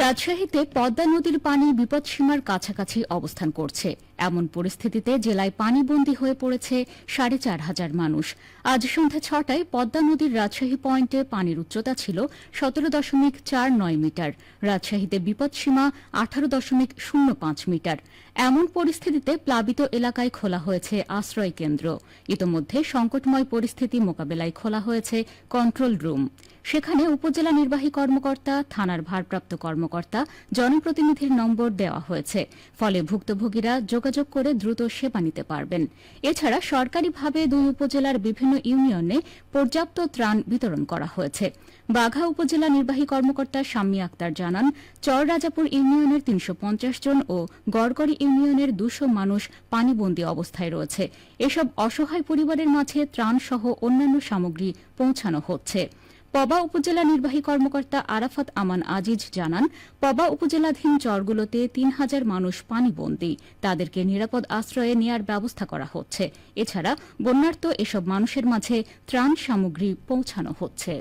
রাজশাহীতে পদ্মা নদীর পানি বিপদসীমার কাছাকাছি অবস্থান করছে। এমন পরিস্থিতিতে জেলায় পানিবন্দী হয়ে পড়েছে সাড়ে চার হাজার মানুষ। আজ সন্ধ্যা ছটায় পদ্মা নদীর রাজশাহী পয়েন্টে পানির উচ্চতা ছিল সতেরো দশমিক চার নয় মিটার। রাজশাহীতে বিপদসীমা আঠারো দশমিক শূন্য পাঁচ মিটার। এমন পরিস্থিতিতে প্লাবিত এলাকায় খোলা হয়েছে আশ্রয় কেন্দ্র। ইতোমধ্যে সংকটময় পরিস্থিতি মোকাবেলায় খোলা হয়েছে কন্ট্রোল রুম। সেখানে উপজেলা নির্বাহী কর্মকর্তা, থানার ভারপ্রাপ্ত কর্মকর্তা জনপ্রতিনিধির নম্বর দেওয়া হয়েছে। ফলে ভুক্তভোগীরা যোগাযোগ করে দ্রুত সেবা নিতে পারবেন। এছাড়া সরকারিভাবে দুই উপজেলার বিভিন্ন ইউনিয়নে পর্যাপ্ত ত্রাণ বিতরণ করা হয়েছে। বাঘা উপজেলা নির্বাহী কর্মকর্তা শাম্মী আক্তার জানান চর রাজাপুর ইউনিয়নের তিনশো পঞ্চাশ জন ও গড়গড়ি ইউনিয়নের দুশো মানুষ পানিবন্দী অবস্থায় রয়েছে। এসব অসহায় পরিবারের মাঝে ত্রাণসহ অন্যান্য সামগ্রী পৌঁছানো হচ্ছে। পবা উপজেলা নির্বাহী কর্মকর্তা আরাফাত আমান আজিজ জানান, পবা উপজেলাধীন চরগুলোতে তিন হাজার মানুষ পানিবন্দী। তাদেরকে নিরাপদ আশ্রয়ে নেয়ার ব্যবস্থা করা হচ্ছে। এছাড়া বন্যার্ত এসব মানুষের মাঝে ত্রাণ সামগ্রী পৌঁছানো হচ্ছে।